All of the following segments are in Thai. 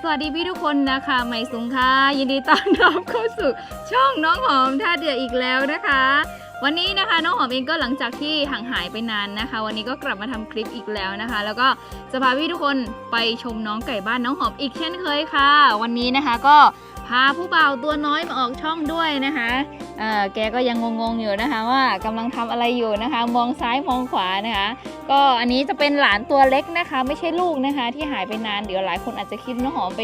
สวัสดีพี่ทุกคนนะคะใหม่สุงค่ะยินดีต้อนรับเข้าสู่ช่องน้องหอมท่าเดืออีกแล้วนะคะ วันนี้นะคะน้องหอมเองก็หลังจากที่ห่างหายไปนานนะคะ วันนี้ก็กลับมาทำคลิปอีกแล้วนะคะ แล้วก็จะพาพี่ทุกคนไปชมน้องไก่บ้านน้องหอมอีกเช่นเคยค่ะ วันนี้นะคะก็ พาผู้บ่าวตัวน้อยมาออกช่องด้วยนะคะอ่อแกก็ยังงงๆอยู่นะคะ ว่ากำลังทำอะไรอยู่นะคะ มองซ้ายมองขวานะคะ ก็อันนี้จะเป็นหลานตัวเล็กนะคะ ไม่ใช่ลูกนะคะ ที่หายไปนานเดี๋ยวหลายคนอาจจะคิดน้องหอมไป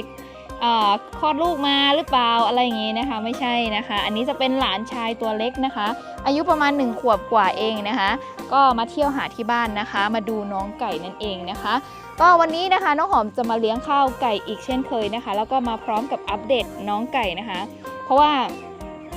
คลอดลูกมาหรือเปล่าอะไรอย่างงี้นะคะไม่ใช่นะคะ อันนี้จะเป็นหลานชายตัวเล็กนะคะ อายุประมาณ 1 ขวบกว่าเองนะคะ ก็มาเที่ยวหาที่บ้านนะคะ มาดูน้องไก่นั่นเองนะคะ ก็วันนี้นะคะน้องหอมจะมาเลี้ยงข้าวไก่อีกเช่นเคยนะคะ แล้วก็มาพร้อมกับอัปเดตน้องไก่นะคะ เพราะว่า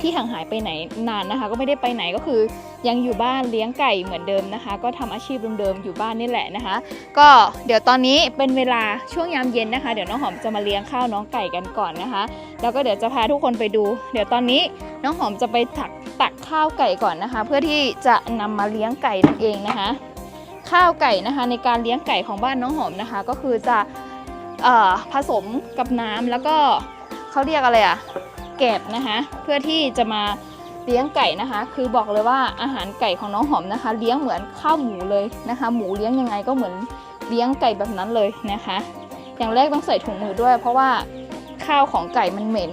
ที่ห่างหายไปไหนนานนะคะ ก็ไม่ได้ไปไหนก็คือ ยังอยู่บ้านเลี้ยงไก่เหมือนเดิมนะคะ ก็ทำอาชีพเดิมๆอยู่บ้านนี่แหละนะคะ ก็เดี๋ยวตอนนี้เป็นเวลาช่วงยามเย็นนะคะ เดี๋ยวน้องหอมจะมาเลี้ยงข้าวน้องไก่กันก่อนนะคะ แล้วก็เดี๋ยวจะพาทุกคนไปดู เดี๋ยวตอนนี้น้องหอมจะไปตักตักข้าวไก่ก่อนนะคะ เพื่อที่จะนำมาเลี้ยงไก่นั่นเองนะคะ ข้าวไก่นะคะ ในการเลี้ยงไก่ของบ้านน้องหอมนะคะ ก็คือจะอผสมกับน้ำแล้วก็เขาเรียกอะไรอะแกบนะคะ เพื่อที่จะมาเลี้ยงไก่นะคะ คือบอกเลยว่าอาหารไก่ของน้องหอมนะคะ เลี้ยงเหมือนข้าวหมูเลยนะคะ หมูเลี้ยงยังไงก็เหมือนเลี้ยงไก่แบบนั้นเลยนะคะ อย่างแรกต้องใส่ถุงมือด้วย เพราะว่าข้าวของไก่มันเหม็น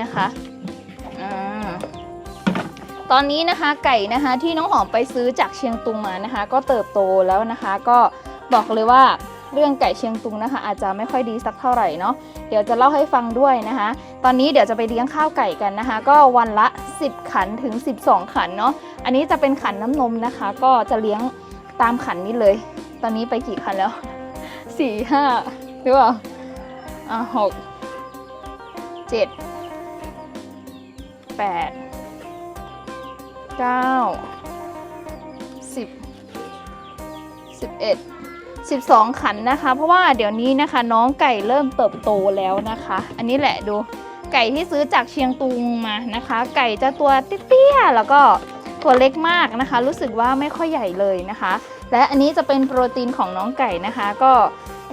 นะคะ ตอนนี้นะคะไก่นะคะที่น้องหอมไปซื้อจากเชียงตุงมานะคะ ก็เติบโตแล้วนะคะ ก็บอกเลยว่าเรื่องไก่เชียงตุงนะคะ อาจจะไม่ค่อยดีสักเท่าไหร่เนาะเดี๋ยวจะเล่าให้ฟังด้วยนะคะ ตอนนี้เดี๋ยวจะไปเลี้ยงข้าวไก่กันนะคะ ก็วันละ 10 ขันถึง 12 ขันเนาะอันนี้จะเป็นขันน้ำนมนะคะ ก็จะเลี้ยงตามขันนี้เลย ตอนนี้ไปกี่ขันแล้วสี่ห้าหรือเปล่าอะหกเจ็ดแปด เก้าสิบสิบเอ็ดสิบสองขันนะคะ เพราะว่าเดี๋ยวนี้นะคะน้องไก่เริ่มเติบโตแล้วนะคะ อันนี้แหละดูไก่ที่ซื้อจากเชียงตุงมานะคะ ไก่จะตัวเตี้ยๆแล้วก็ตัวเล็กมากนะคะ รู้สึกว่าไม่ค่อยใหญ่เลยนะคะ และอันนี้จะเป็นโปรตีนของน้องไก่นะคะ ก็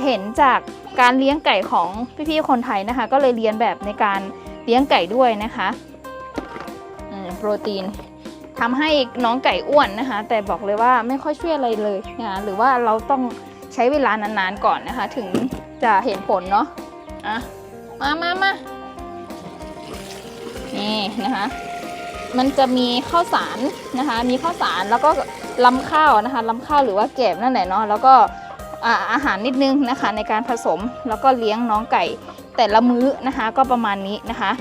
เห็นจากการเลี้ยงไก่ของพี่ๆคนไทยนะคะ ก็เลยเรียนแบบในการเลี้ยงไก่ด้วยนะคะโปรตีน ทำให้น้องไก่อ้วนนะคะ แต่บอกเลยว่าไม่ค่อยช่วยอะไรเลยนะคะหรือว่าเราต้องใช้เวลานานๆก่อนนะคะ ถึงจะเห็นผลเนาะอะมามามานี่นะคะ มันจะมีข้าวสารนะคะ มีข้าวสารแล้วก็ลำข้าวนะคะลำข้าวหรือว่าแกบนั่นแหละเนาะแล้วก็อาอาหารนิดนึงนะคะ ในการผสมแล้วก็เลี้ยงน้องไก่แต่ละมื้อนะคะ ก็ประมาณนี้นะคะ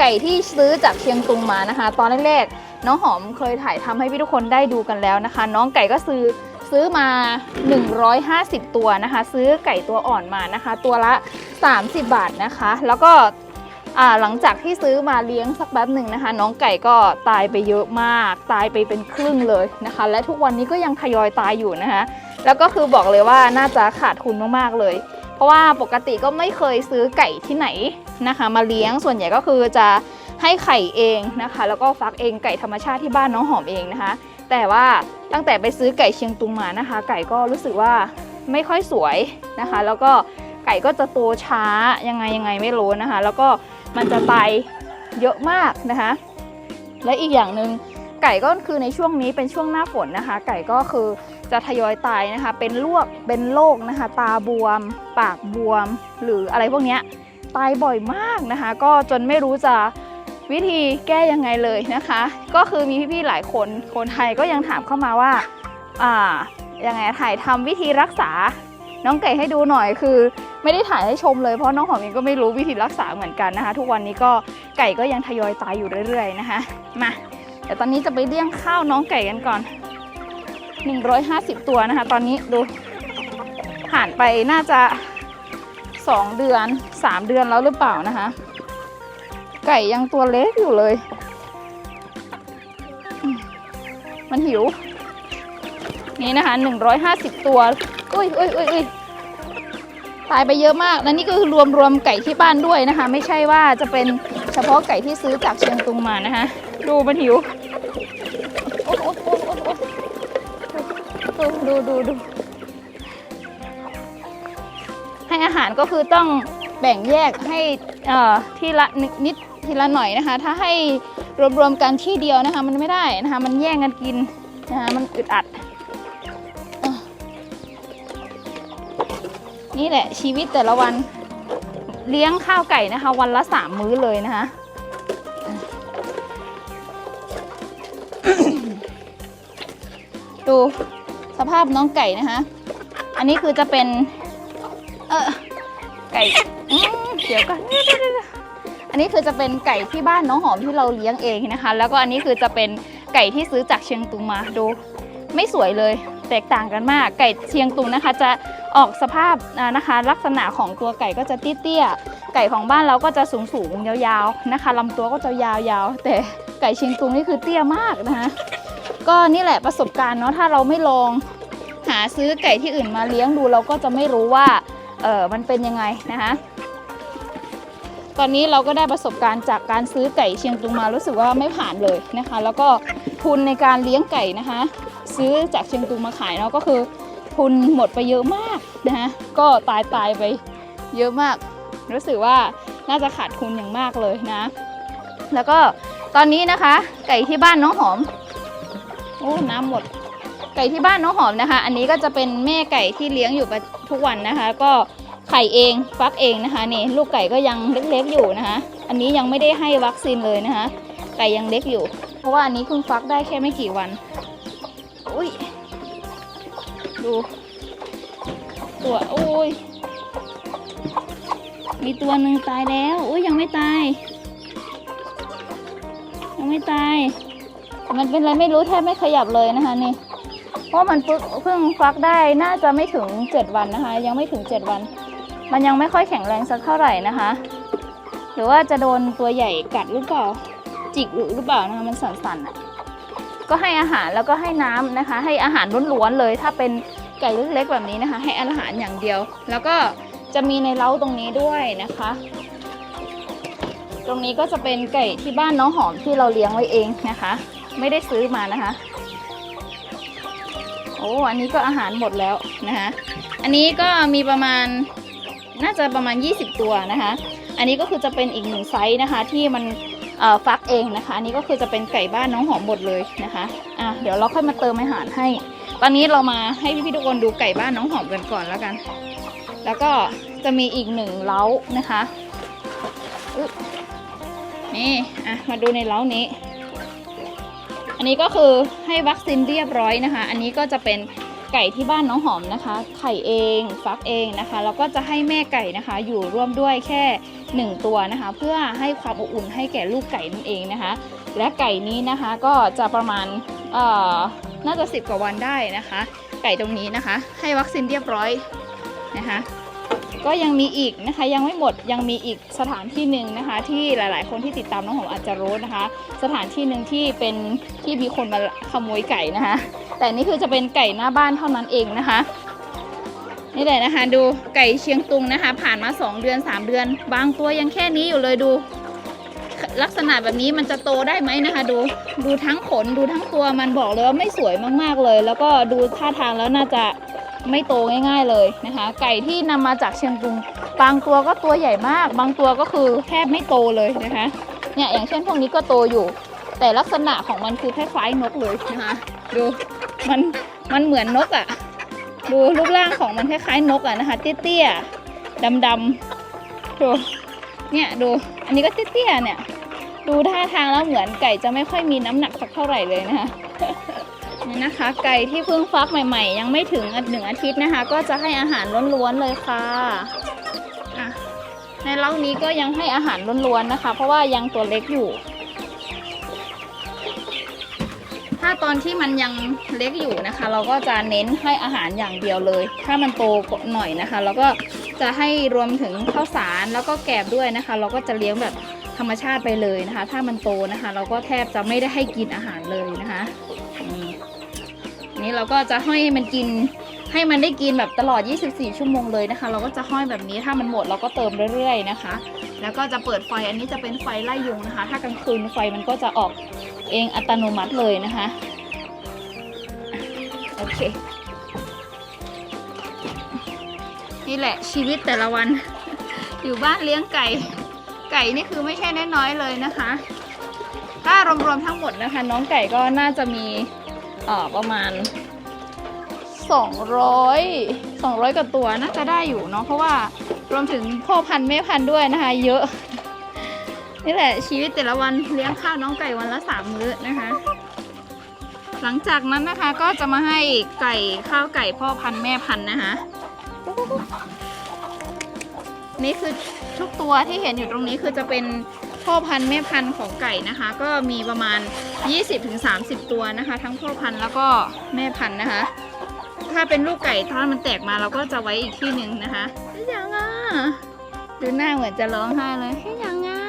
ไก่ที่ซื้อจากเชียงตุงมานะคะ ตอนแรกๆ น้องหอมเคยถ่ายทำให้พี่ทุกคนได้ดูกันแล้วนะคะ น้องไก่ก็ซื้อซื้อมา 150 ตัวนะคะ ซื้อไก่ตัวอ่อนมานะคะ ตัวละ 30 บาทนะคะ แล้วก็หลังจากที่ซื้อมาเลี้ยงสักแป๊บหนึ่งนะคะ น้องไก่ก็ตายไปเยอะมาก ตายไปเป็นครึ่งเลยนะคะ และทุกวันนี้ก็ยังทยอยตายอยู่นะคะ แล้วก็คือบอกเลยว่าน่าจะขาดทุนมากๆเลย เพราะว่าปกติก็ไม่เคยซื้อไก่ที่ไหนนะคะ มาเลี้ยงส่วนใหญ่ก็คือจะ ให้ไข่เองนะคะ แล้วก็ฟักเองไก่ธรรมชาติที่บ้านน้องหอมเองนะคะ แต่ว่าตั้งแต่ไปซื้อไก่เชียงตุงมานะคะ ไก่ก็รู้สึกว่าไม่ค่อยสวยนะคะ แล้วก็ไก่ก็จะโตช้ายังไงยังไงไม่รู้นะคะ แล้วก็มันจะตายเยอะมากนะคะ และอีกอย่างหนึ่งไก่ก็คือในช่วงนี้เป็นช่วงหน้าฝนนะคะ ไก่ก็คือจะทยอยตายนะคะ เป็นลวกเป็นโรคนะคะ ตาบวม ปากบวม หรืออะไรพวกนี้ตายบ่อยมากนะคะ ก็จนไม่รู้จะ วิธีแก้ยังไงเลยนะคะ ก็คือมีพี่ๆหลายคนคนไทยก็ยังถามเข้ามาว่าอ่ายังไงถ่ายทำวิธีรักษา น้องไก่ให้ดูหน่อยคือไม่ได้ถ่ายให้ชมเลยเพราะน้องหอมเองก็ไม่รู้วิธีรักษาเหมือนกันนะคะ ทุกวันนี้ก็ไก่ก็ยังทยอยตายอยู่เรื่อย ๆนะคะมาเดี๋ยวตอนนี้จะไปเลี้ยงข้าวน้องไก่กันก่อน 150 ตัวนะคะ ตอนนี้ดูผ่านไปน่าจะ 2 เดือน 3 เดือนแล้วหรือเปล่านะคะ ไก่ยังตัวเล็กอยู่เลย มันหิว นี่นะคะ150ตัวอุ้ยอุ้ยอุ้ยอุ้ยตายไปเยอะมากและนี่ก็คือรวมรวมไก่ที่บ้านด้วยนะคะ ไม่ใช่ว่าจะเป็นเฉพาะไก่ที่ซื้อจากเชียงตุงมานะคะ ดูมันหิวดูดูดูดูให้อาหารก็คือต้องแบ่งแยกให้เอ่อทีละนิด ทีละหน่อยนะคะ ถ้าให้รวมๆกันที่เดียวนะคะ มันไม่ได้นะคะ มันแย่งกันกินนะคะมันอึดอัดอนี่แหละชีวิตแต่ละวันเลี้ยงข้าวไก่นะคะ วันละสามมื้อเลยนะคะดูสภาพน้องไก่นะคะ อันนี้คือจะเป็น เออไก่เดี๋ยวก่อน อันนี้คือจะเป็นไก่ที่บ้านน้องหอมที่เราเลี้ยงเองนะคะ แล้วก็อันนี้คือจะเป็นไก่ที่ซื้อจากเชียงตุงมาดู ไม่สวยเลยแตกต่างกันมาก ไก่เชียงตุงนะคะ จะออกสภาพนะคะ ลักษณะของตัวไก่ก็จะเตี้ยๆไก่ของบ้านเราก็จะสูงๆยาวๆนะคะลำตัวก็จะยาวๆ แต่ไก่เชียงตุงนี่คือเตี้ยมากนะคะก็นี่แหละประสบการณ์เนาะถ้าเราไม่ลองหาซื้อไก่ที่อื่นมาเลี้ยงดูเราก็จะไม่รู้ว่าเออมันเป็นยังไงนะคะ ตอนนี้เราก็ได้ประสบการณ์จากการซื้อไก่เชียงตุงมารู้สึกว่าไม่ผ่านเลยนะคะ แล้วก็ทุนในการเลี้ยงไก่นะคะ ซื้อจากเชียงตุงมาขายเนาะก็คือทุนหมดไปเยอะมากนะคะก็ตายตายไปเยอะมาก รู้สึกว่าน่าจะขาดทุนอย่างมากเลยนะ แล้วก็ตอนนี้นะคะ ไก่ที่บ้านน้องหอมโอ้น้ำหมด ไก่ที่บ้านน้องหอมนะคะ อันนี้ก็จะเป็นแม่ไก่ที่เลี้ยงอยู่ทุกวันนะคะ ก็ ไข่เองฟักเองนะคะนี่ลูกไก่ก็ยังเล็กๆอยู่นะคะ อันนี้ยังไม่ได้ให้วัคซีนเลยนะคะไก่ยังเล็กอยู่ เพราะว่าอันนี้เพิ่งฟักได้แค่ไม่กี่วันอุ้ยดูตัวโอ้ยมีตัวหนึ่งตายแล้วอุ้ยยังไม่ตาย ยังไม่ตายมันเป็นอะไรไม่รู้แทบไม่ขยับเลยนะคะนี่เพราะมันเพิ่งเพิ่งฟักได้น่าจะไม่ถึง 7 วันนะคะ ยังไม่ถึง 7 วัน มันยังไม่ค่อยแข็งแรงสักเท่าไหร่นะคะ หรือว่าจะโดนตัวใหญ่กัดหรือเปล่า จิกหรือเปล่านะคะมันสั่นๆอะ ก็ให้อาหารแล้วก็ให้น้ำนะคะ ให้อาหารล้วนๆเลย ถ้าเป็นไก่เล็กๆแบบนี้นะคะ ให้อาหารอย่างเดียว แล้วก็จะมีในเล้าตรงนี้ด้วยนะคะ ตรงนี้ก็จะเป็นไก่ที่บ้านน้องหอมที่เราเลี้ยงไว้เองนะคะ ไม่ได้ซื้อมานะคะ โอ้ อันนี้ก็อาหารหมดแล้วนะคะ อันนี้ก็มีประมาณ น่าจะประมาณ 20 ตัวนะคะ อันนี้ก็คือจะเป็นอีกหนึ่งไซส์นะคะ ที่มันฟักเองนะคะ อันนี้ก็คือจะเป็นไก่บ้านน้องหอมหมดเลยนะคะอะเดี๋ยวเราค่อยมาเติมอาหารให้ ตอนนี้เรามาให้พี่ๆทุกคนดูไก่บ้านน้องหอมกันก่อนแล้วกัน แล้วก็จะมีอีกหนึ่งเล้านะคะนี่อะมาดูในเล้านี้ อันนี้ก็คือให้วัคซีนเรียบร้อยนะคะ อันนี้ก็จะเป็น ไก่ที่บ้านน้องหอมนะคะ ไข่เองฟักเองนะคะ แล้วก็จะให้แม่ไก่นะคะ อยู่ร่วมด้วยแค่ 1 ตัวนะคะ เพื่อให้ความอบอุ่นให้แก่ลูกไก่นั่นเองนะคะ และไก่นี้นะคะก็จะประมาณเอ่อน่าจะ 10 กว่าวันได้นะคะ ไก่ตรงนี้นะคะ ให้วัคซีนเรียบร้อยนะคะ ก็ยังมีอีกนะคะยังไม่หมดยังมีอีกสถานที่หนึ่งนะคะ ที่หลาย ๆ คนที่ติดตามน้องหอมอาจจะรู้นะคะ สถานที่หนึ่งที่เป็นที่มีคนมาขโมยไก่นะคะ แต่นี่คือจะเป็นไก่หน้าบ้านเท่านั้นเองนะคะนี่เลยนะคะ ดูไก่เชียงตุงนะคะ ผ่านมา 2 เดือน 3 เดือน บางตัวยังแค่นี้อยู่เลยดู ลักษณะแบบนี้มันจะโตได้ไหมนะคะ ดูดูทั้งขนดูทั้งตัวมันบอกเลยว่าไม่สวยมากๆเลย แล้วก็ดูท่าทางแล้วน่าจะ ไม่โตง่ายๆเลยนะคะ ไก่ที่นำมาจากเชียงตุงบางตัวก็ตัวใหญ่มาก บางตัวก็คือแทบไม่โตเลยนะคะเนี่ยอย่างเช่นพวกนี้ก็โตอยู่ แต่ลักษณะของมันคือคล้ายๆนกเลยนะคะดูมันมันเหมือนนกอะ่ะดูรูปร่างของมันคล้ายๆนกอะนะคะเตี้ยๆดำๆดูเนี่ยดูอันนี้ก็เตี้ยๆเนี่ย ดูท่าทางแล้วเหมือนไก่จะไม่ค่อยมีน้ำหนักสักเท่าไหร่เลยนะคะ นี่นะคะ ไก่ที่เพิ่งฟักใหม่ๆ ยังไม่ถึงหนึ่งอาทิตย์นะคะ ก็จะให้อาหารล้วนๆเลยค่ะอะ ในเล้านี้ก็ยังให้อาหารล้วนๆนะคะ เพราะว่ายังตัวเล็กอยู่ ถ้าตอนที่มันยังเล็กอยู่นะคะ เราก็จะเน้นให้อาหารอย่างเดียวเลย ถ้ามันโตหน่อยนะคะ เราก็จะให้รวมถึงข้าวสารแล้วก็แกบด้วยนะคะ เราก็จะเลี้ยงแบบธรรมชาติไปเลยนะคะ ถ้ามันโตนะคะ เราก็แทบจะไม่ได้ให้กินอาหารเลยนะคะ นี่ นี่เราก็จะให้มันกิน ให้มันได้กินแบบตลอด 24 ชั่วโมงเลยนะคะ เราก็จะห้อยแบบนี้ถ้ามันหมดเราก็เติมเรื่อยๆนะคะ แล้วก็จะเปิดไฟอันนี้จะเป็นไฟไล่ยุงนะคะ ถ้ากลางคืนไฟมันก็จะออกเองอัตโนมัติเลยนะคะโอเคนี่แหละชีวิตแต่ละวัน อยู่บ้านเลี้ยงไก่ ไก่นี่คือไม่ใช่น้อยๆเลยนะคะ ถ้ารวมๆทั้งหมดนะคะ น้องไก่ก็น่าจะมี ประมาณ 200 200กว่าตัวน่าจะได้อยู่เนาะเพราะว่ารวมถึงพ่อพันธุ์แม่พันธุ์ด้วยนะคะ เยอะ นี่แหละชีวิตแต่ละวันเลี้ยงข้าวน้องไก่วันละสามมื้อนะคะ หลังจากนั้นนะคะก็จะมาให้ไก่ข้าวไก่พ่อพันธุ์แม่พันธุ์นะคะนี่คือทุกตัวที่เห็นอยู่ตรงนี้คือจะเป็น พ่อพันธุ์แม่พันธุ์ของไก่นะคะ ก็มีประมาณ 20-30 ตัวนะคะ ทั้งพ่อพันธุ์แล้วก็แม่พันธุ์นะคะ ถ้าเป็นลูกไก่ถ้ามันแตกมาเราก็จะไว้อีกที่หนึ่งนะคะเฮ้ยยังอะดูหน้าเหมือนจะร้องไห้เลยเฮ้ยยังอะ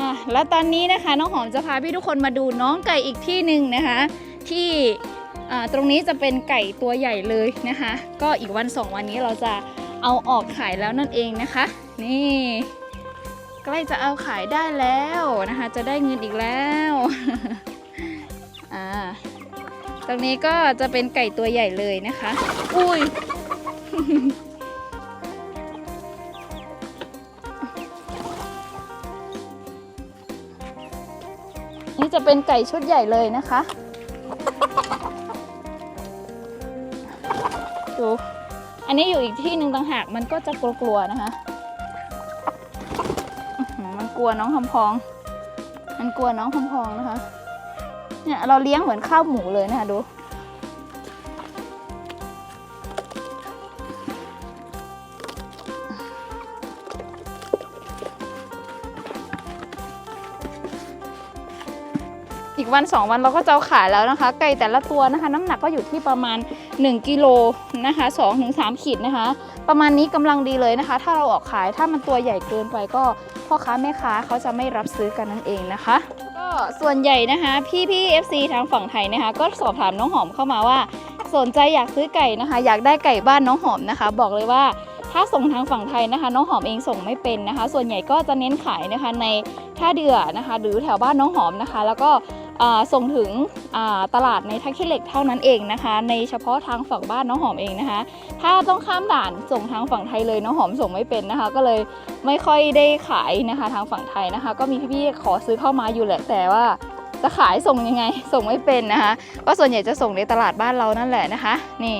อะแล้วตอนนี้นะคะน้องหอมจะพาพี่ทุกคนมาดูน้องไก่อีกที่หนึ่งนะคะ ที่อ่าตรงนี้จะเป็นไก่ตัวใหญ่เลยนะคะ ก็อีกวันสองวันนี้เราจะเอาออกขายแล้วนั่นเองนะคะ นี่ ใกล้จะเอาขายได้แล้วนะคะ จะได้เงินอีกแล้วอ่าตรงนี้ก็จะเป็นไก่ตัวใหญ่เลยนะคะ อุ้ยนี่จะเป็นไก่ชุดใหญ่เลยนะคะ ดู อันนี้อยู่อีกที่หนึ่งต่างหากมันก็จะกลัวๆนะคะ ลัวน้องคำพอง มันกลัวน้องคำพองนะคะ เนี่ยเราเลี้ยงเหมือนข้าวหมูเลยนะคะดู อีกวันสองวันเราก็จะเอาขายแล้วนะคะ ไก่แต่ละตัวนะคะ น้ำหนักก็อยู่ที่ประมาณ 1กิโลนะคะ2ถึง3ขีดนะคะประมาณนี้กำลังดีเลยนะคะ ถ้าเราออกขายถ้ามันตัวใหญ่เกินไปก็ พ่อค้าแม่ค้าเขาจะไม่รับซื้อกันนั่นเองนะคะ ก็ส่วนใหญ่นะคะพี่พี่ FC ทางฝั่งไทยนะคะ ก็สอบถามน้องหอมเข้ามาว่า สนใจอยากซื้อไก่นะคะ อยากได้ไก่บ้านน้องหอมนะคะ บอกเลยว่าถ้าส่งทางฝั่งไทยนะคะ น้องหอมเองส่งไม่เป็นนะคะ ส่วนใหญ่ก็จะเน้นขายนะคะในท่าเดือนะคะ หรือแถวบ้านน้องหอมนะคะ แล้วก็ ส่งถึงตลาดในท่าขี้เหล็กเท่านั้นเองนะคะ ในเฉพาะทางฝั่งบ้านน้องหอมเองนะคะ ถ้าต้องข้ามด่านส่งทางฝั่งไทยเลยน้องหอมส่งไม่เป็นนะคะ ก็เลยไม่ค่อยได้ขายนะคะทางฝั่งไทยนะคะ ก็มีพี่ๆขอซื้อเข้ามาอยู่แหละแต่ว่าจะขายส่งยังไง ส่งไม่เป็นนะคะ ก็ส่วนใหญ่จะส่งในตลาดบ้านเรานั่นแหละนะคะ นี่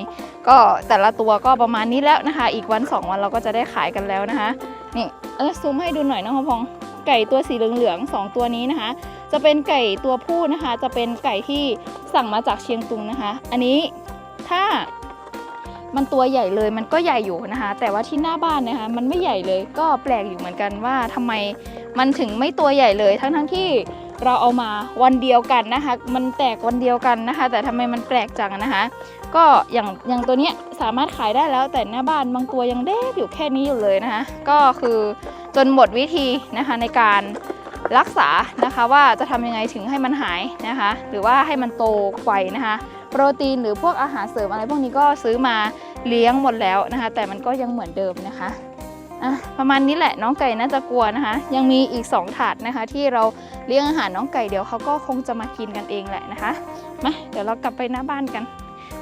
ก็แต่ละตัวก็ประมาณนี้แล้วนะคะ อีกวันสองวันเราก็จะได้ขายกันแล้วนะคะ นี่เออซูมให้ดูหน่อยน้องพองไก่ตัวสีเหลืองๆสองตัวนี้นะคะ จะเป็นไก่ตัวผู้นะคะ จะเป็นไก่ที่สั่งมาจากเชียงตุงนะคะ อันนี้ถ้ามันตัวใหญ่เลยมันก็ใหญ่อยู่นะคะ แต่ว่าที่หน้าบ้านนะคะ มันไม่ใหญ่เลยก็แปลกอยู่เหมือนกันว่าทำไมมันถึงไม่ตัวใหญ่เลย ทั้งๆที่เราเอามาวันเดียวกันนะคะ มันแตกวันเดียวกันนะคะ แต่ทำไมมันแปลกจังนะคะ ก็อย่างอย่างตัวเนี้ยสามารถขายได้แล้ว แต่หน้าบ้านบางตัวยังเด็กอยู่แค่นี้อยู่เลยนะคะ ก็คือจนหมดวิธีนะคะในการ รักษานะคะว่าจะทำยังไงถึงให้มันหายนะคะ หรือว่าให้มันโตไวนะคะ โปรตีนหรือพวกอาหารเสริมอะไรพวกนี้ก็ซื้อมาเลี้ยงหมดแล้วนะคะ แต่มันก็ยังเหมือนเดิมนะคะประมาณนี้แหละน้องไก่น่าจะกลัวนะคะ ยังมีอีก 2 ถาดนะคะ ที่เราเลี้ยงอาหารน้องไก่เดี๋ยวเขาก็คงจะมากินกันเองแหละนะคะมาเดี๋ยวเรากลับไปหน้าบ้านกัน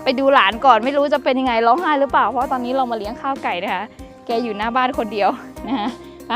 ไปดูหลานก่อนไม่รู้จะเป็นยังไงร้องไห้หรือเปล่าเพราะตอนนี้เรามาเลี้ยงข้าวไก่นะคะ แกอยู่หน้าบ้านคนเดียวนะคะไป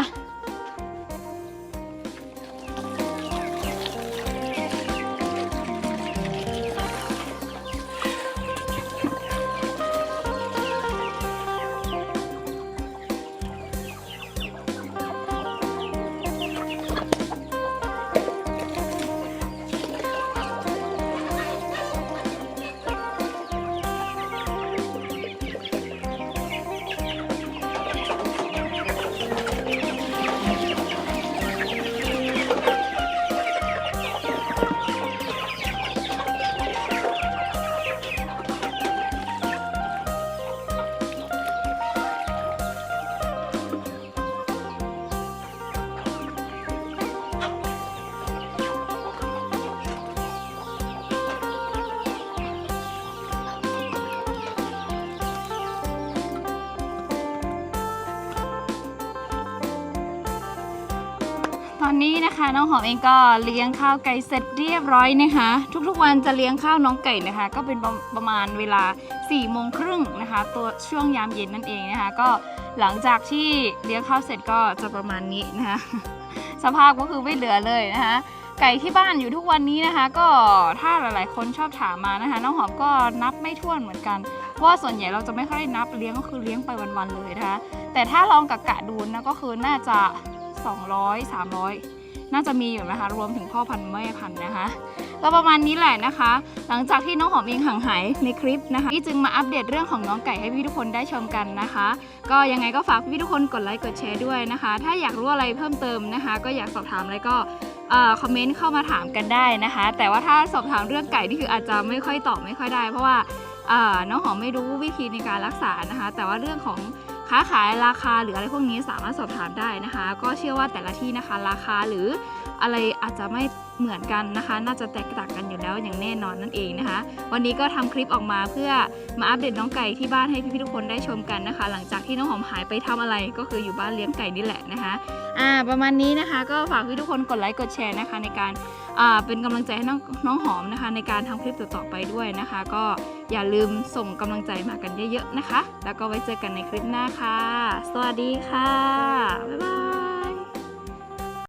ตอนนี้นะคะน้องหอมเองก็เลี้ยงข้าวไก่เสร็จเรียบร้อยนะคะ ทุกๆวันจะเลี้ยงข้าวน้องไก่นะคะ ก็เป็นประมาณเวลา4ี่โมงครึ่งนะคะ ตัวช่วงยามเย็นนั่นเองนะคะ ก็หลังจากที่เลี้ยงข้าวเสร็จก็จะประมาณนี้นะคะสภาพก็คือไม่เหลือเลยนะคะ ไก่ที่บ้านอยู่ทุกวันนี้นะคะ ก็ถ้าหลายๆ คนชอบถามมานะคะ น้องหอมก็นับไม่ถ้วนเหมือนกันเพราะว่าส่วนใหญ่เราจะไม่ค่อยนับเลี้ยงก็คือเลี้ยงไปวันๆเลยนะคะ แต่ถ้าลองกะกะดูนะก็คือน่าจะ 200 300 น่าจะมีอยู่นะคะ รวมถึงพ่อพันธุ์แม่พันธุ์นะคะก็ประมาณนี้แหละนะคะ หลังจากที่น้องหอมเองห่างหายในคลิปนะคะที่จึงมาอัปเดตเรื่องของน้องไก่ให้พี่ทุกคนได้ชมกันนะคะ ก็ยังไงก็ฝากพี่ทุกคนกดไลค์กดแชร์ด้วยนะคะ ถ้าอยากรู้อะไรเพิ่มเติมนะคะ ก็อยากสอบถามอะไรก็คอมเมนต์เข้ามาถามกันได้นะคะ แต่ว่าถ้าสอบถามเรื่องไก่นี่คืออาจจะไม่ค่อยตอบไม่ค่อยได้ เพราะว่าน้องหอมไม่รู้วิธีในการรักษานะคะ แต่ว่าเรื่องของ ค้าขายราคาหรืออะไรพวกนี้สามารถสอบถามได้นะคะ ก็เชื่อว่าแต่ละที่นะคะราคาหรืออะไรอาจจะไม่เหมือนกันนะคะ น่าจะแตกต่างกันอยู่แล้วอย่างแน่นอนนั่นเองนะคะ วันนี้ก็ทำคลิปออกมาเพื่อมาอัปเดตน้องไก่ที่บ้านให้พี่ๆทุกคนได้ชมกันนะคะ หลังจากที่น้องหอมหายไปทำอะไรก็คืออยู่บ้านเลี้ยงไก่นี่แหละนะคะ อ่าประมาณนี้นะคะ ก็ฝากพี่ทุกคนกดไลค์กดแชร์นะคะ ในการ เป็นกำลังใจให้น้องหอมนะคะ ในการทำคลิปต่อๆไปด้วยนะคะ ก็อย่าลืมส่งกำลังใจมากันเยอะๆนะคะ แล้วก็ไว้เจอกันในคลิปหน้าค่ะ สวัสดีค่ะ บ๊ายบาย